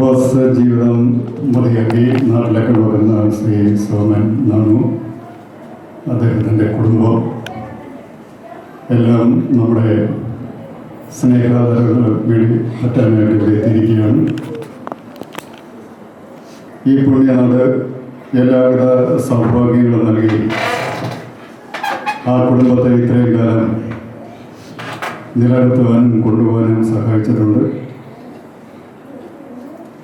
പ്രവാസ ജീവിതം മതിയാക്കി നാട്ടിലേക്ക് വരുന്ന ശ്രീ സോമൻ നാണു അദ്ദേഹത്തിന്റെ കുടുംബം എല്ലാം നമ്മുടെ സ്നേഹാദരങ്ങൾ വീടി പറ്റാനായിട്ട് ഇവിടെ എത്തിയിരിക്കുകയാണ്. ഈ പുണ്യനാട് എല്ലാവിധ സൗഭാഗ്യങ്ങളും നൽകി ആ കുടുംബത്തെ ഇത്രയും കാലം നിലനിർത്തുവാനും കൊണ്ടുപോകാനും സഹായിച്ചിട്ടുണ്ട്.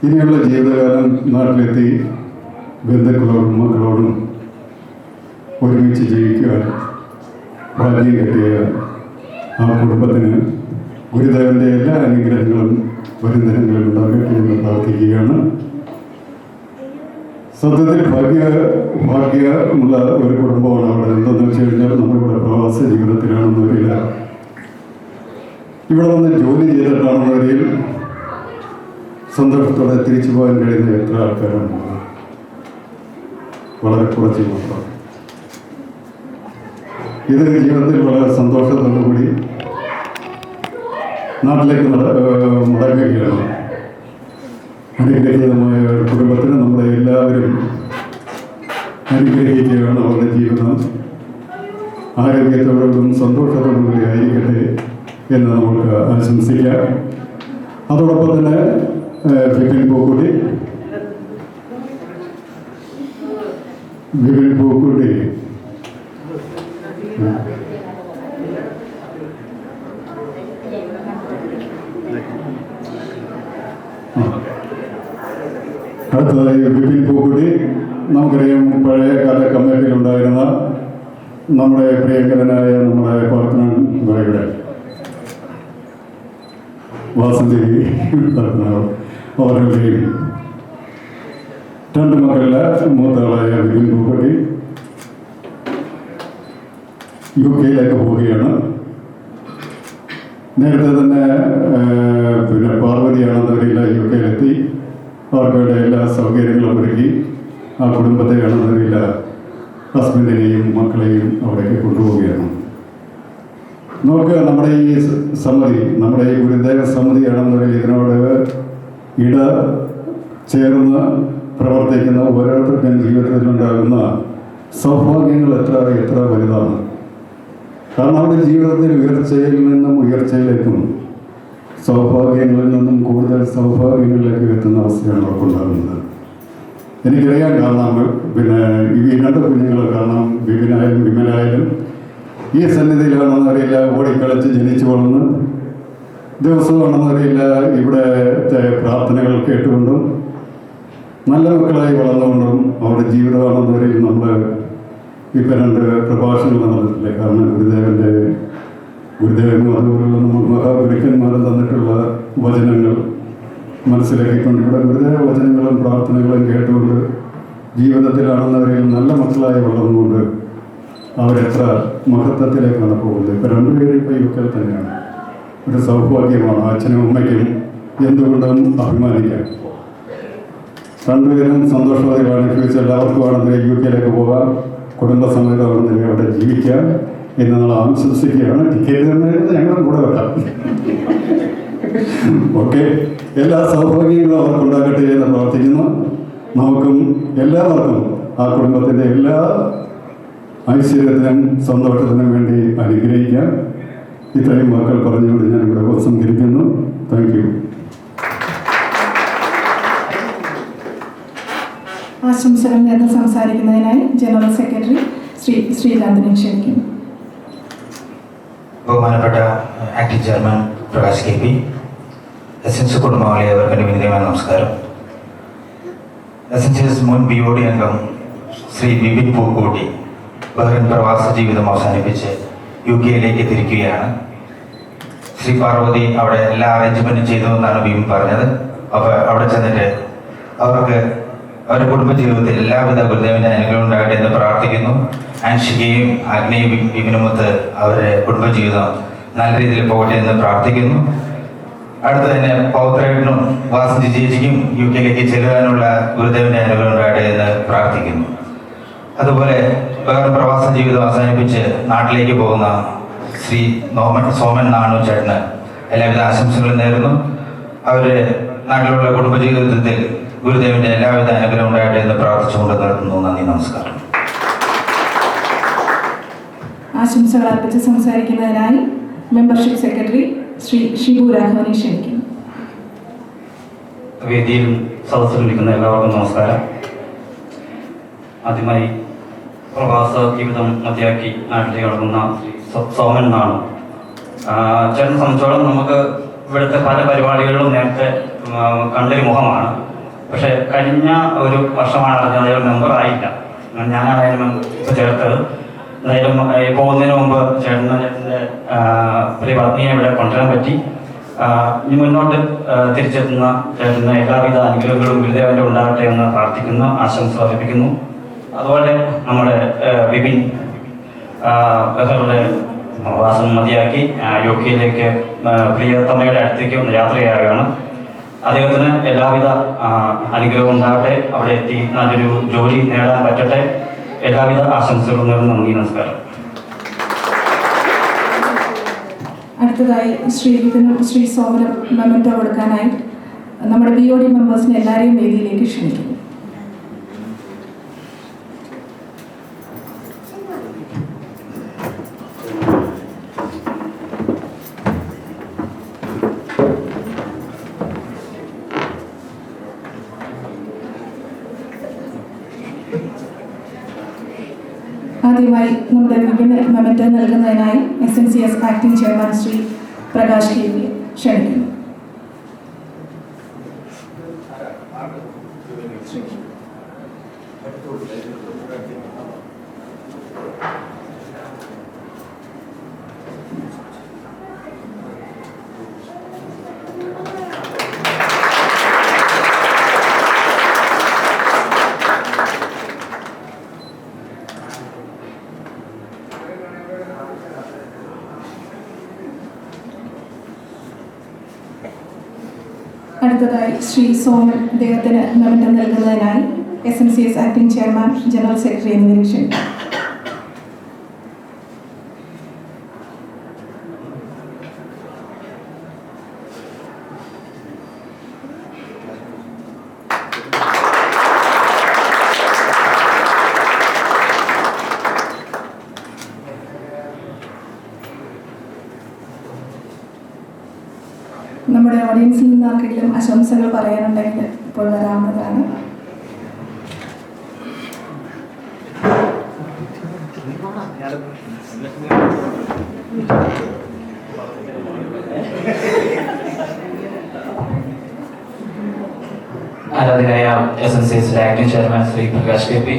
ഇനിയുള്ള ജീവിതകാലം നാട്ടിലെത്തി ബന്ധുക്കളോടും മക്കളോടും ഒരുമിച്ച് ജീവിക്കുവാൻ ഭാഗ്യം കിട്ടിയ ആ കുടുംബത്തിന് ഗുരുദേവന്റെ എല്ലാ അനുഗ്രഹങ്ങളും വരും ദിനങ്ങളിൽ ഉണ്ടാകട്ടെ എന്ന് പ്രാർത്ഥിക്കുകയാണ്. സത്യത്തിൽ ഭാഗ്യ ഭാഗ്യമുള്ള ഒരു കുടുംബമാണ് അവിടെ. എന്തെന്ന് വെച്ച് കഴിഞ്ഞാൽ നമ്മളിവിടെ പ്രവാസ ജീവിതത്തിലാണെന്നവരില്ല ഇവിടെ വന്ന് ജോലി ചെയ്തിട്ടാണെന്നവരിൽ സന്തോഷത്തോടെ തിരിച്ചു പോകാൻ കഴിയുന്ന എത്ര ആൾക്കാരാണ്? വളരെ കുറച്ച് മാത്രം. ഇത് ജീവിതത്തിൽ വളരെ സന്തോഷത്തോടു കൂടി നാട്ടിലേക്ക് മടങ്ങുകയാണ്. അനുഗ്രഹീതമായ ഒരു കുടുംബത്തിന് നമ്മളെ എല്ലാവരും അനുഗ്രഹിക്കുകയാണ് അവരുടെ ജീവിതം. ആരോഗ്യത്തോടും സന്തോഷത്തോടും കൂടി ആയിരിക്കട്ടെ എന്ന് നമുക്ക് ആശംസിക്കാം. അതോടൊപ്പം തന്നെ വിപിൻ പൂക്കുട്ടി വിപിൻ പൂക്കുട്ടി അടുത്തതായി വിപിൻ പൂക്കുട്ടി നമുക്കറിയാം പഴയ കാല കമ്മിറ്റിയിലുണ്ടായിരുന്ന നമ്മുടെ പ്രിയങ്കരനായ നമ്മുടെ പാർത്തനൻ ഇവിടെ. വാസന്തി അവരുടെയും രണ്ട് മക്കളിലെ മൂത്തകളായ വിപിൻ പൂക്കുട്ടി യു പോവുകയാണ്. നേരത്തെ തന്നെ പിന്നെ പാർവതിയാണെന്നവരില്ല യു കെയിലെത്തി അവർക്ക് വേണ്ട എല്ലാ സൗകര്യങ്ങളും ഒരുക്കി. ആ കുടുംബത്തെ ആണെന്നവരില്ല ഹസ്ബൻഡിനെയും മക്കളെയും അവിടേക്ക് കൊണ്ടുപോവുകയാണ്. നോക്കുക നമ്മുടെ ഈ സമിതി നമ്മുടെ ഈ ഗുരുദേവ സമിതിയാണെന്നുണ്ടെങ്കിൽ ഇതിനോട് ഇട ചേർന്ന് പ്രവർത്തിക്കുന്ന ഓരോരുത്തർക്കും ജീവിതത്തിലുണ്ടാകുന്ന സൗഭാഗ്യങ്ങൾ എത്ര എത്ര വലുതാണ്. കാരണം അവരുടെ ജീവിതത്തിൽ ഉയർച്ചയിൽ നിന്നും ഉയർച്ചയിലേക്കും സൗഭാഗ്യങ്ങളിൽ നിന്നും കൂടുതൽ സൗഭാഗ്യങ്ങളിലേക്ക് എത്തുന്ന അവസ്ഥയാണ് അവർക്കുണ്ടാകുന്നത്. എനിക്കറിയാം കാരണം പിന്നെ ഈ രണ്ട് കുഞ്ഞുങ്ങൾ കാരണം വിപിനായാലും വിമലായാലും ഈ സന്നിധിയിലാണെന്നറിയില്ല ഓടിക്കളിച്ച് ജനിച്ചു വളർന്ന് ദിവസമാണെന്നറിയില്ല ഇവിടുത്തെ പ്രാർത്ഥനകൾ കേട്ടുകൊണ്ടും നല്ല മക്കളായി വളർന്നുകൊണ്ടും അവരുടെ ജീവിതമാണെന്നവരെയും നമ്മൾ ഇപ്പം രണ്ട് പ്രഭാഷണങ്ങൾ നടന്നിട്ടില്ലേ? കാരണം ഗുരുദേവന്റെ ഗുരുദേവനും അതുപോലുള്ള നമ്മൾ മഹാഗുരുക്കന്മാരും തന്നിട്ടുള്ള വചനങ്ങൾ മനസ്സിലാക്കിക്കൊണ്ട് ഇവിടെ ഗുരുദേവ വചനങ്ങളും പ്രാർത്ഥനകളും കേട്ടുകൊണ്ട് ജീവിതത്തിലാണെന്നവരെയും നല്ല മക്കളായി വളർന്നുകൊണ്ട് അവരെത്ര മഹത്വത്തിലേക്കാണ് പോകുന്നത്? ഇപ്പം രണ്ടുപേരും ഇപ്പോൾ യുക്കൽ തന്നെയാണ്. ഒരു സൗഭാഗ്യമാണ് അച്ഛനും അമ്മയ്ക്കും എന്തുകൊണ്ടും അഭിമാനിക്കാം. രണ്ടുപേരും സന്തോഷവാദികളാണ്. ഫ്യൂച്ചർ എല്ലാവർക്കും ആണെങ്കിൽ യു കെയിലേക്ക് പോകാം. കുടുംബസമേതമാണെന്നെങ്കിൽ അവിടെ ജീവിക്കാം എന്ന് നമ്മൾ ആശംസിക്കുകയാണ്. ഞങ്ങളും കൂടെ വെക്കാം. ഓക്കെ. എല്ലാ സൗഭാഗ്യങ്ങളും അവർക്ക് ഉണ്ടാകട്ടെ എന്ന് പ്രാർത്ഥിക്കുന്നു. നമുക്കും എല്ലാവർക്കും ആ കുടുംബത്തിന്റെ എല്ലാ ഐശ്വര്യത്തിനും സന്തോഷത്തിനും വേണ്ടി അനുഗ്രഹിക്കാം. ഇത്രയും വാക്കുകൾ പറഞ്ഞുകൊണ്ട് ഞാൻ ഇവിടെ ഉപസംഹരിക്കുന്നു. താങ്ക് യു ആശംസകൾ നേർന്ന് സംസാരിക്കുന്നതിനായി ജനറൽ സെക്രട്ടറി ശ്രീ ശ്രീകാന്തിനെ ക്ഷണിക്കുന്നു. ബഹുമാനപ്പെട്ട acting chairman Prakash K P S N C വിനീതമായ നമസ്കാരം. എസ് എൻ സി എസ് മുൻ ബി ഒ ഡി അംഗം ശ്രീ ബിപിൻ പൂക്കോട്ടി ബഹ്റിൻ പ്രവാസ ജീവിതം അവസാനിപ്പിച്ച് യു കെയിലേക്ക് തിരിക്കുകയാണ്. ശ്രീ പാർവതി അവിടെ എല്ലാ അറേഞ്ച്മെന്റും ചെയ്തു എന്നാണ് ഭീമൻ പറഞ്ഞത്. അപ്പോൾ അവിടെ ചെന്നിട്ട് അവർക്ക് അവരുടെ കുടുംബജീവിതത്തിൽ എല്ലാവിധ ഗുരുദേവന്റെ അനുഗ്രഹം ഉണ്ടാകട്ടെ എന്ന് പ്രാർത്ഥിക്കുന്നു. ആൻഷികയും അഗ്നിയും ഭീമനുമൊത്ത് അവരുടെ കുടുംബജീവിതം നല്ല രീതിയിൽ പോകട്ടെ എന്ന് പ്രാർത്ഥിക്കുന്നു. അടുത്ത് തന്നെ പൗത്രേട്ടനും വാസന്തി ചേച്ചിക്കും യു കെയിലേക്ക് ചെല്ലുവാനുള്ള ഗുരുദേവന്റെ അനുഗ്രഹം ഉണ്ടാകട്ടെ എന്ന് പ്രാർത്ഥിക്കുന്നു. അതുപോലെ വേറെ പ്രവാസ ജീവിതം അവസാനിപ്പിച്ച് നാട്ടിലേക്ക് പോകുന്ന ശ്രീ നോമൻ സോമൻ നാണു ചേട്ടന് എല്ലാവിധ ആശംസകളും നേരുന്നു. അവർ നാട്ടിലുള്ള കുടുംബജീവിതത്തിൽ ഗുരുദേവന്റെ എല്ലാവിധ അനുഗ്രഹം ഉണ്ടായിട്ട് എന്ന് പ്രാർത്ഥിച്ചുകൊണ്ട് നിർത്തുന്നു. നന്ദി നമസ്കാരം. ആശംസകൾ അർപ്പിച്ച് സംസാരിക്കുന്നതിനായി മെമ്പർഷിപ്പ് സെക്രട്ടറി ശ്രീ ഷിബു രാഘവനെ ക്ഷണിക്കുന്നു. വേദിയിൽ സദസ്സിൽ വിളിക്കുന്ന എല്ലാവർക്കും നമസ്കാരം. ആദ്യമായി പ്രവാസ ജീവിതം മതിയാക്കി നാട്ടിൽ കിടക്കുന്ന സോമൻ എന്നാണ്. ചേട്ടനെ സംബന്ധിച്ചോളം നമുക്ക് ഇവിടുത്തെ പല പരിപാടികളിലും നേരത്തെ കണ്ടൊരു മുഖമാണ്. പക്ഷെ കഴിഞ്ഞ ഒരു വർഷമാണ് അറിഞ്ഞത് അയാൾ മെമ്പർ ആയില്ല. ഞാനാണ് ചേർത്തത്. എന്തായാലും പോകുന്നതിന് മുമ്പ് ചേട്ടന് ചേട്ടന്റെ പത്നിയെ ഇവിടെ കൊണ്ടുവരാൻ പറ്റി. ഇനി മുന്നോട്ട് തിരിച്ചെത്തുന്ന ചേട്ടന് എല്ലാവിധ അനുഗ്രഹങ്ങളും ഗുരുദേവന്റെ ഉണ്ടാകട്ടെ എന്ന് പ്രാർത്ഥിക്കുന്നു ആശംസ അർപ്പിക്കുന്നു. അതുപോലെ നമ്മുടെ വിപിൻ ബഹറുടെ വാസം മതിയാക്കി യു കെയിലേക്ക് പ്രിയതമ്മയുടെ അടുത്തേക്ക് ഒന്ന് യാത്രയാവുകയാണ്. അദ്ദേഹത്തിന് എല്ലാവിധ അനുഗ്രഹം ഉണ്ടാകട്ടെ. അവിടെ എത്തി നല്ലൊരു ജോലി നേടാൻ പറ്റട്ടെ. എല്ലാവിധ ആശംസകളും നേർന്ന് നന്ദി നമസ്കാരം. അടുത്തതായി ശ്രീ സോമനും മെമന്റോ കൊടുക്കാനായി നമ്മുടെ ബി ഒ ഡി മെമ്പേഴ്സിനെ എല്ലാവരെയും വേദിയിലേക്ക് ക്ഷണിക്കുന്നു. ആദ്യമായി നമ്മുടെ വിഭിന്ന മെമറ്റം നൽകുന്നതിനായി S N C S acting chairman Shri Prakash K ക്ഷണിക്കുന്നു. അടുത്തതായി ശ്രീ സോമൻ അദ്ദേഹത്തിന് മെമന്റോ നൽകുന്നതിനായി S M C S acting chairman general secretary എന്നിവരെ ക്ഷണിക്കുന്നു. നമ്മുടെ ഓഡിയൻസിൽ നിന്ന് ആർക്കെങ്കിലും ആശംസകൾ പറയാനുണ്ടെങ്കിൽ ഇപ്പോൾ വരാവുന്നതാണ്. ആരാധകരായ S N C S acting chairman Shri Prakash K P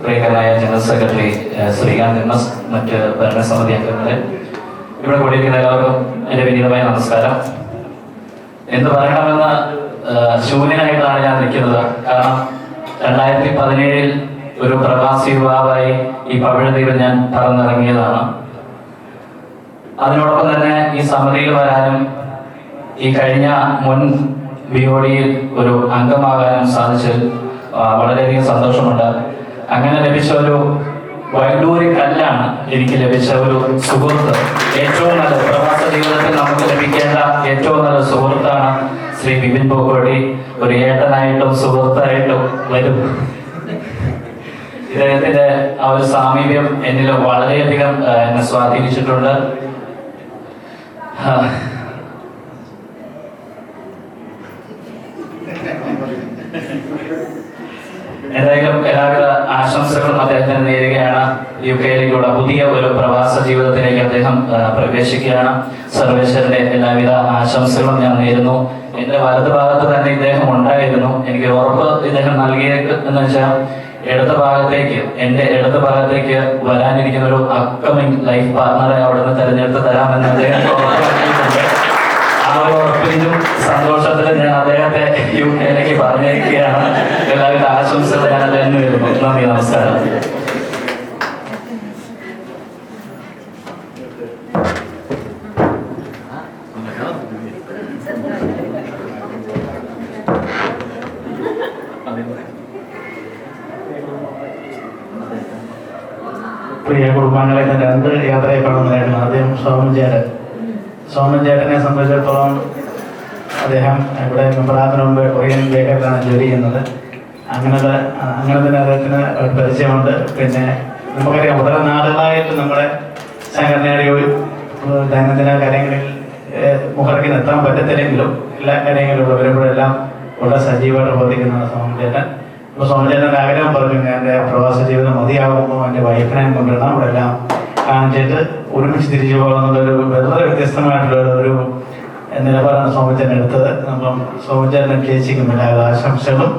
പ്രിയങ്കരായ general secretary Srikanth M S മറ്റ് ഭരണസമിതി അംഗങ്ങളെ. ഇവിടെ കൂടിയിരിക്കുന്ന എല്ലാവർക്കും എന്റെ വിനീതമായ നമസ്കാരം. എന്ത് പറയണമെന്ന് ശൂന്യനായിട്ടാണ് ഞാൻ നിൽക്കുന്നത്. കാരണം രണ്ടായിരത്തി പതിനേഴിൽ ഒരു പ്രവാസി യുവാവായി ഈ പവിഴദ്വീപിൽ ഞാൻ പറന്നിറങ്ങിയതാണ്. അതിനോടൊപ്പം തന്നെ ഈ സമിതിയിൽ വരാനും ഈ കഴിഞ്ഞ മുൻ ബി ഒരു അംഗമാകാനും സാധിച്ചതിൽ വളരെയധികം സന്തോഷമുണ്ട്. അങ്ങനെ ലഭിച്ച ഒരു വൈഡൂരി കല്ലാണ് എനിക്ക് ലഭിച്ച ഒരു സുഹൃത്ത്. ഏറ്റവും നല്ല പ്രവാസ ജീവിതത്തിൽ നമുക്ക് ലഭിക്കേണ്ട ഏറ്റവും നല്ല സുഹൃത്താണ് ശ്രീ ബിപിൻ പോക്കോടി. ഒരു ഏട്ടനായിട്ടും സുഹൃത്തായിട്ടും വരും. ഇദ്ദേഹത്തിന്റെ ആ ഒരു സാമീപ്യം എന്നിൽ വളരെയധികം എന്നെ സ്വാധീനിച്ചിട്ടുണ്ട്. ആ. ഗതാഗത ആശംസകളും അദ്ദേഹത്തിന് നേരുകയാണ്. യു കെയിലേക്കുള്ള പുതിയ ഒരു പ്രവാസ ജീവിതത്തിലേക്ക് അദ്ദേഹം പ്രവേശിക്കുകയാണ്. സർവേശ്വരന്റെ എല്ലാവിധ ആശംസകളും ഞാൻ നേരുന്നു. എന്റെ വലത് ഭാഗത്ത് തന്നെ ഇദ്ദേഹം ഉണ്ടായിരുന്നു. എനിക്ക് ഉറപ്പ് ഇദ്ദേഹം നൽകിയത് എന്ന് വെച്ചാൽ ഇടത് ഭാഗത്തേക്ക് എന്റെ ഇടത് ഭാഗത്തേക്ക് വരാനിരിക്കുന്ന ഒരു അപ്കമിങ് ലൈഫ് പാർട്ണറെ അവിടുന്ന് തെരഞ്ഞെടുത്ത് തരാമെന്ന് അദ്ദേഹം ആ ഉറപ്പിലും സന്തോഷത്തിലും ഞാൻ അദ്ദേഹത്തെ യു കെയിലേക്ക് പറഞ്ഞിരിക്കുകയാണ് എല്ലാവിധ ആശംസകൾ ഞാൻ അദ്ദേഹത്തിന് വരുന്നു നന്ദി നമസ്കാരം. പ്രിയ കുടുംബാംഗങ്ങളെ രണ്ട് യാത്രയെ കാണുന്നതായിരുന്നു ആദ്യം സ്വാമിജിയുടെ സോമൻ ചേട്ടനെ സംബന്ധിച്ചിടത്തോളം അദ്ദേഹം ഇവിടെ മെമ്പറാകുന്നതിന് മുമ്പ് കൊറിയൻ ബേക്കറിലാണ് ജോലി ചെയ്യുന്നത്. അങ്ങനത്തെ അങ്ങനെ തന്നെ അദ്ദേഹത്തിന് പരിചയമുണ്ട്. പിന്നെ നമുക്കറിയാം വളരെ നാളുകളായിട്ട് നമ്മുടെ സംഘടനയുടെ ഒരു ദൈനംദിന കാര്യങ്ങളിൽ മുഖർക്കിന് എത്താൻ പറ്റത്തില്ലെങ്കിലും എല്ലാ കാര്യങ്ങളിലും വരുമ്പോഴെല്ലാം വളരെ സജീവമായിട്ട് പ്രവർത്തിക്കുന്നതാണ് സോമചേട്ടൻ ഇപ്പോൾ സോമചേട്ടന്റെ ആഗ്രഹം പറഞ്ഞു എന്റെ പ്രവാസ ജീവിതം മതിയാകുമ്പോൾ എന്റെ വൈഫിനെ കൊണ്ടുവരണം ഇവിടെ എല്ലാം കാണിച്ചിട്ട് ഒരുമിച്ച് തിരിച്ചു പോകാന്നുള്ളൊരു വളരെ വ്യത്യസ്തമായിട്ടുള്ള ഒരു നിലപാടാണ് സോമചേട്ടൻ എടുത്തത്. അപ്പം സോമചേട്ടനും ചേച്ചിക്കും എല്ലാവിധ ആശംസകളും.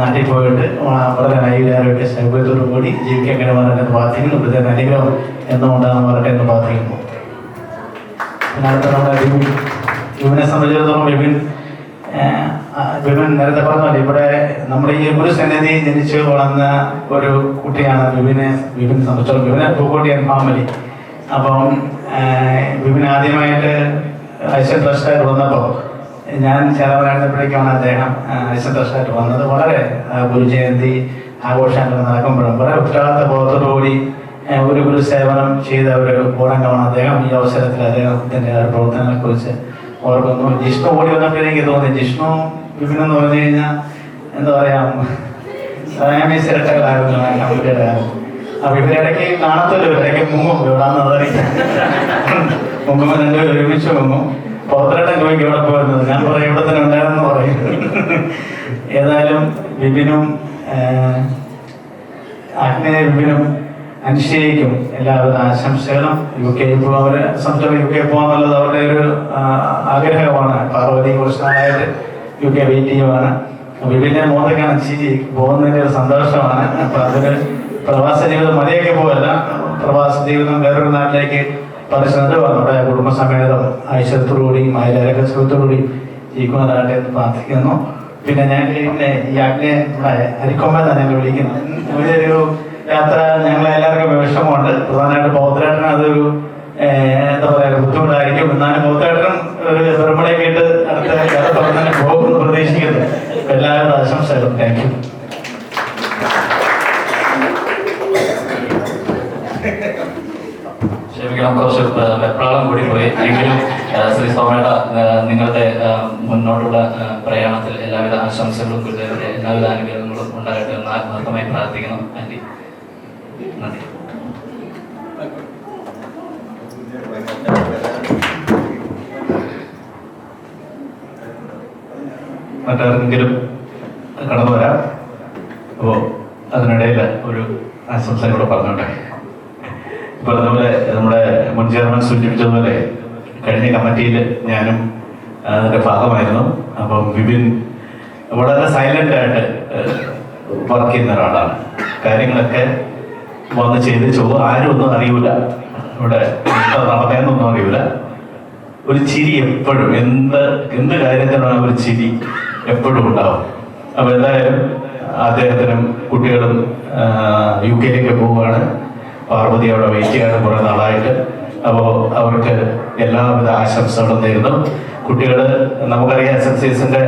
നാട്ടിൽ പോയിട്ട് വളരെ നൈകാരമൊക്കെ സൗകര്യത്തോടു കൂടി ജീവിക്കാൻ കഴിയുമെന്ന് പ്രാർത്ഥിക്കുന്നു ഇവിടുത്തെ അനുഗ്രഹം എന്നുകൊണ്ടാണ് പറയട്ടെ എന്ന് പ്രാർത്ഥിക്കുന്നു. യുവനെ സംബന്ധിച്ചിടത്തോളം വിപിൻ വിമൻ നേരത്തെ പറഞ്ഞല്ലോ ഇവിടെ നമ്മുടെ ഈ ഒരു സന്നിധി ജനിച്ച് വളർന്ന ഒരു കുട്ടിയാണ് വിപിനെ വിപിൻ സംബന്ധിച്ചോളം വിപിനെ പൂക്കോട്ടിയൻ ഫാമിലി. അപ്പം വിപിന് ആദ്യമായിട്ട് ഐശ്വര്യ ട്രസ്റ്റായിട്ട് വന്നപ്പോൾ ഞാൻ ചേർന്നപ്പോഴേക്കാണ് അദ്ദേഹം ഐശ്വര്യ ട്രസ്റ്റായിട്ട് വന്നത്. വളരെ ഗുരുജയന്തി ആഘോഷങ്ങൾ നടക്കുമ്പോഴും വളരെ ഉത്തരവാദിത്ത ബോധത്തോടുകൂടി ഒരു ഗുരു സേവനം ചെയ്ത ഒരു ഗുണങ്ങളാണ് അദ്ദേഹം. ഈ അവസരത്തിൽ അദ്ദേഹത്തിന്റെ പ്രവർത്തനങ്ങളെ കുറിച്ച് ഓർക്കുന്നു. ജിഷ്ണു ഓടി വന്നപ്പോൾ എനിക്ക് തോന്നി ജിഷ്ണു വിപിൻ എന്ന് പറഞ്ഞു കഴിഞ്ഞാൽ എന്താ പറയാ സ്വയമേ ഇരട്ടകളായിരുന്നു ആ കമ്മിറ്റിയുടെ അപ്പൊ ഇവരിടയ്ക്ക് കാണത്തല്ലോ ഇവരൊക്കെ മുങ്ങും. എവിടാന്ന് അതറിയാം മുങ്ങുമ്പോൾ രണ്ടുപേരും ഒരുമിച്ച് മുങ്ങും. പുറത്തിരട്ടൻ ചോദിക്കും എവിടെ പോയിരുന്നത് ഞാൻ പറയും ഇവിടെ തന്നെ ഉണ്ടായിരുന്നു പറയും. ഏതായാലും വിപിനും ഏഹ്, ആഗ്നേയ വിപിനും അനുശ്ചയിക്കും എല്ലാവരും ആശംസകളും. യു കെ അവരെ സംസ്ഥാനം യു കെ പോകാന്നുള്ളത് അവരുടെ ഒരു ആഗ്രഹമാണ്. പാർവതി കുറച്ച് യു കെ വെയിറ്റ് ചെയ്യുവാണ് വിപിന്റെ മോദക്കാണ് പോകുന്നതിന്റെ ഒരു സന്തോഷമാണ്. അപ്പൊ അതിന് പ്രവാസ ജീവിതം മതിയൊക്കെ പോകല്ല പ്രവാസ ജീവിതം വേറൊരു നാട്ടിലേക്ക് പറയുന്നത് നമ്മുടെ കുടുംബസമേതം ഐശ്വര്യത്തോടുകൂടി മായാരക സുഖത്തോടുകൂടി ജീവിക്കുന്നതാകട്ടെ എന്ന് പ്രാർത്ഥിക്കുന്നു. പിന്നെ ഞാൻ പിന്നെ ഈ ആജ്ഞയെ അരിക്കൊമ്പ തന്നെ വിളിക്കുന്നത് ഒരു യാത്ര ഞങ്ങളെ എല്ലാവർക്കും വിഷമമുണ്ട്. പ്രധാനമായിട്ട് പൗത്രേട്ടന് അതൊരു എന്താ പറയുക ബുദ്ധിമുട്ടായിരിക്കും. എന്നാലും പൗത്രേട്ടനും കുറച്ച് വെപ്രാളം കൂടി പോയി. എങ്കിലും ശ്രീ സോമേട്ട നിങ്ങളുടെ മുന്നോട്ടുള്ള പ്രയാണത്തിൽ എല്ലാവിധ ആശംസകളും ഗുരുദേവന്റെ എല്ലാവിധ അനുഗ്രഹങ്ങളും ഉണ്ടാകട്ടെ എന്ന് ആത്മാർത്ഥമായി പ്രാർത്ഥിക്കുന്നു. ആന്റി നന്ദി. മറ്റാർക്കെങ്കിലും കടന്നു വരാം അപ്പോൾ അതിനിടയിൽ ഒരു ആശംസ കൂടെ പറഞ്ഞോട്ടെ ഇപ്പോൾ നമ്മുടെ നമ്മുടെ മുൻ ചെയർമാൻ സൂചിപ്പിച്ചതുപോലെ കമ്മിറ്റിയിൽ ഞാനും അതിന്റെ ഭാഗമായിരുന്നു. അപ്പം വിപിൻ വളരെ സൈലന്റ് ആയിട്ട് വർക്ക് ചെയ്യുന്ന ഒരാളാണ്. കാര്യങ്ങളൊക്കെ വന്ന് ചെയ്ത് ചോ ആരും ഒന്നും അറിയൂല. ഇവിടെ നടന്നതെന്നൊന്നും അറിയൂല. ഒരു ചിരി എപ്പോഴും എന്ത് എന്ത് കാര്യത്തിനാണ് ഒരു ചിരി എപ്പോഴും ഉണ്ടാവും. അപ്പൊ എന്തായാലും അദ്ദേഹത്തിനും കുട്ടികളും യു കെയിലേക്ക് പോവുകയാണ്. പാർവതി അവിടെ വെയിറ്റ് ചെയ്യാണ് കുറെ നാളായിട്ട്. അപ്പോൾ അവർക്ക് എല്ലാവിധ ആശംസകളും നേരുന്നു. കുട്ടികൾ നമുക്കറിയാം എസ് എൻ സി എസിന്റെ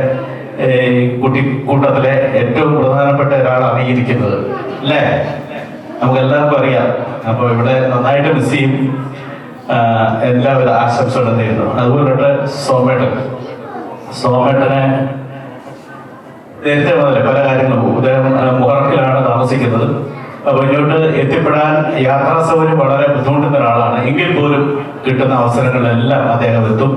കുട്ടി കൂട്ടത്തിലെ ഏറ്റവും പ്രധാനപ്പെട്ട ഒരാളാണ് ഈ ഇരിക്കുന്നത്. അല്ലേ? നമുക്കെല്ലാവർക്കും അറിയാം. അപ്പോൾ ഇവിടെ നന്നായിട്ട് മിസ് ചെയ്യും. എല്ലാവിധ ആശംസകളും നേരുന്നു. അതുപോലെ സോമേട്ടൻ. സോമേട്ടനെ നേരത്തെ പല കാര്യങ്ങളും. ഉദയം മുഹറക്കിലാണ് താമസിക്കുന്നത്. ഇങ്ങോട്ട് എത്തിപ്പെടാൻ യാത്രാ സൗകര്യം വളരെ ബുദ്ധിമുട്ടുന്ന ഒരാളാണ്. എങ്കിൽ പോലും കിട്ടുന്ന അവസരങ്ങളെല്ലാം അദ്ദേഹം എത്തും.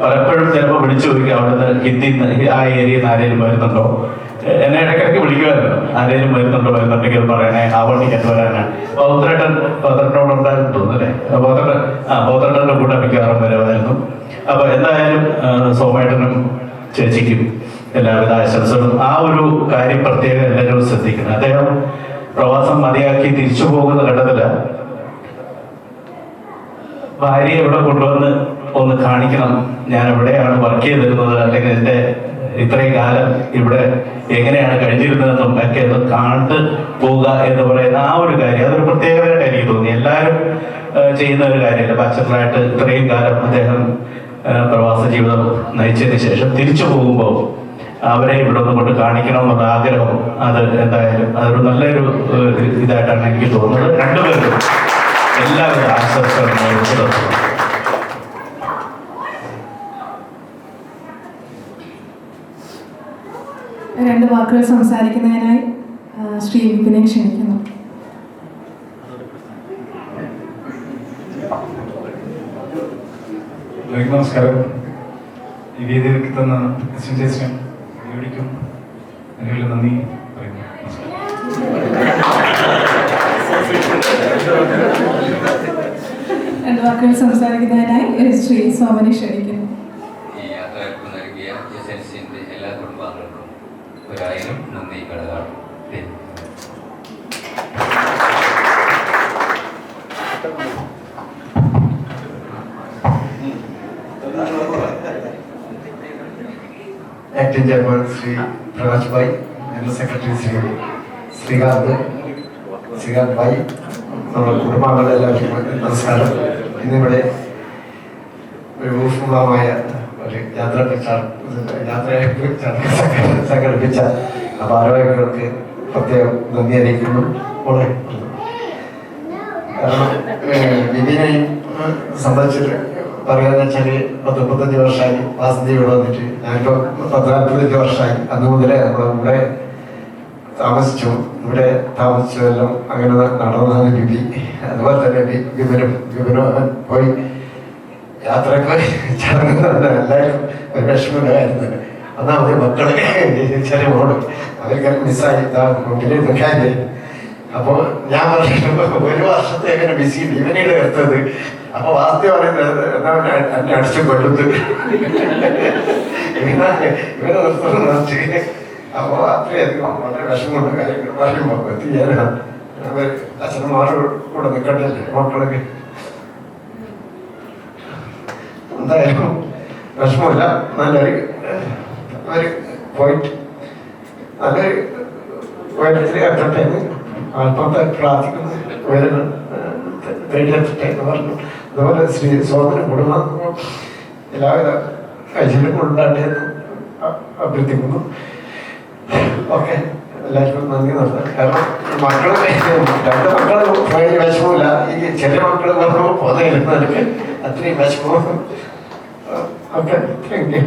പലപ്പോഴും ചിലപ്പോൾ വിളിച്ചു ചോദിക്കുക അവിടുന്ന് ഹിന്ദി ആ ഏരിയയിൽ നിന്ന് ആരെങ്കിലും വരുന്നുണ്ടോ? എന്നെ ഇടയ്ക്കിടയ്ക്ക് വിളിക്കുമായിരുന്നു. ആരെങ്കിലും വരുന്നുണ്ടോ വരുന്നുണ്ടെങ്കിൽ പറയണേ ആ വണ്ടിക്ക് എത്ത് വരാനാണ് പൗത്രേട്ടൻ പൗത്രനോട് ഉണ്ടായിരുന്നു തോന്നുന്നു അല്ലേ? പൗത്രൻ ആ പൗത്രേട്ടന്റെ കൂടെ മിക്കവാറും വരുമായിരുന്നു അപ്പൊ എന്തായാലും സോമേട്ടനും ചേച്ചിക്കും എല്ലാവിധ ആശംസകളും. ആ ഒരു കാര്യം പ്രത്യേകം എല്ലാവരും ശ്രദ്ധിക്കണം. അദ്ദേഹം പ്രവാസം മതിയാക്കി തിരിച്ചു പോകുന്ന ഘട്ടത്തിൽ ഭാര്യയെ ഇവിടെ കൊണ്ടുവന്ന് ഒന്ന് കാണിക്കണം. ഞാൻ എവിടെയാണ് വർക്ക് ചെയ്തിരുന്നത്? അല്ലെങ്കിൽ എന്റെ ഇത്രയും കാലം ഇവിടെ എങ്ങനെയാണ് കഴിഞ്ഞിരുന്നതെന്നും ഒക്കെ ഒന്ന് കണ്ട് പോവുക എന്ന് പറയുന്ന ആ ഒരു കാര്യം. അതൊരു പ്രത്യേകതയായിട്ട് എനിക്ക് തോന്നി. എല്ലാവരും ചെയ്യുന്ന ഒരു കാര്യമല്ല? ബാച്ചലറായിട്ട് ഇത്രയും കാലം അദ്ദേഹം പ്രവാസ ജീവിതം നയിച്ചതിന് ശേഷം തിരിച്ചു പോകുമ്പോൾ അവരെ ഇവിടെ ഒന്ന് കൊണ്ട് കാണിക്കണം എന്നുള്ള ആഗ്രഹം അത് എന്തായാലും അതൊരു നല്ലൊരു ഇതായിട്ടാണ് എനിക്ക് തോന്നുന്നത്. രണ്ടുപേരും എല്ലാവരും ആശംസകളും. രണ്ട് വാക്കുകൾ സംസാരിക്കുന്നതിനായി ശ്രീ വിപിനെ ക്ഷണിക്കുന്നു. നമസ്കാരം. ഈ വേദിയിലേക്ക് തന്ന ചേച്ചിനും യോടിക്കും നിലവിൽ നന്ദി. പറയുന്നു. വാക്കുകൾ സംസാരിക്കുന്നതിനായി ശ്രീ ക്ഷണിക്കുന്നു ഈ യാത്രകൾക്ക് നൽകിയ എസ് എൻ സിന്റെ എല്ലാ കുടുംബാംഗങ്ങൾക്കും ഒരായിരം നന്ദി കടകാണ് acting chairman Shri Prakash bhai general secretary Shri Srikanth Srikanth bhai കുടുംബാംഗങ്ങളുടെ എല്ലാവർക്കും നമസ്കാരം. ഇന്നിവിടെ ഒരു ഊഷ്മളമായ ഒരു യാത്ര യാത്രയെ സംഘടിപ്പിച്ച ഭാരവാഹികൾക്ക് പ്രത്യേകം നന്ദി അറിയിക്കുന്നു. കാരണം ഏഹ്, സംബന്ധിച്ചിട്ട് പറയാന്ന് വെച്ചാൽ പത്ത് മുപ്പത്തഞ്ച് വർഷമായി വാസന്തി ഇവിടെ വന്നിട്ട്. ഞാനിപ്പോ പത്ത് നാൽപ്പത്തഞ്ച് വർഷമായി. അന്ന് മുതലേ നമ്മൾ ഇവിടെ താമസിച്ചു. ഇവിടെ താമസിച്ചു എല്ലാം അങ്ങനെ നടന്നതാണ് ബിബി അതുപോലെ തന്നെ ബിബിനും ബിബിനും പോയി യാത്രയ്ക്ക് ചടങ്ങ് എല്ലാവരും ഒരു വിഷമമുണ്ടായിരുന്നു. ഒന്നാമത് മക്കളെ ചെറിയ മോൾ. അവർക്ക് മിസ്സായി ഇതാ നിൽക്കാതെ നിൽക്കാൻ അപ്പൊ ഞാൻ പറഞ്ഞു ഒരു വർഷത്തെ എങ്ങനെ ബിസി ഇവനെയാണ് എടുത്തത് അപ്പൊ വാസ്തവ പറയുന്നത് എന്നാ അടിച്ചു വെച്ച് അപ്പൊ അത്രയധികം വളരെ വിഷമമുണ്ട് കാര്യങ്ങൾ പറയുമ്പോ എത്തിയാലും അച്ഛനമാരോട് കൂടെ നിൽക്കട്ടെ മക്കളൊക്കെ എന്തായാലും വിഷമമില്ല നല്ലൊരു ഒരു പോയിന്റ് നല്ലൊരു ഉയരത്തിൽ എത്തട്ടെ ആത്മാർത്ഥ പ്രാർത്ഥിക്കുന്നു പറഞ്ഞു അതുപോലെ ശ്രീ സ്വാതന്ത്ര്യ കുടുംബം എല്ലാവിധ ഐശ്വര്യം ഉണ്ടാകട്ടെ എന്ന് അഭ്യർത്ഥിക്കുന്നു. ഓക്കെ. എല്ലാവർക്കും നന്ദി നടത്താം കാരണം മക്കളെ രണ്ട് മക്കളും ഭയങ്കര വിഷമമില്ല. ഈ ചെറിയ മക്കൾ പറഞ്ഞു പോകുന്നതിൽ അത്രയും വിഷമം. ഓക്കെ. Thank you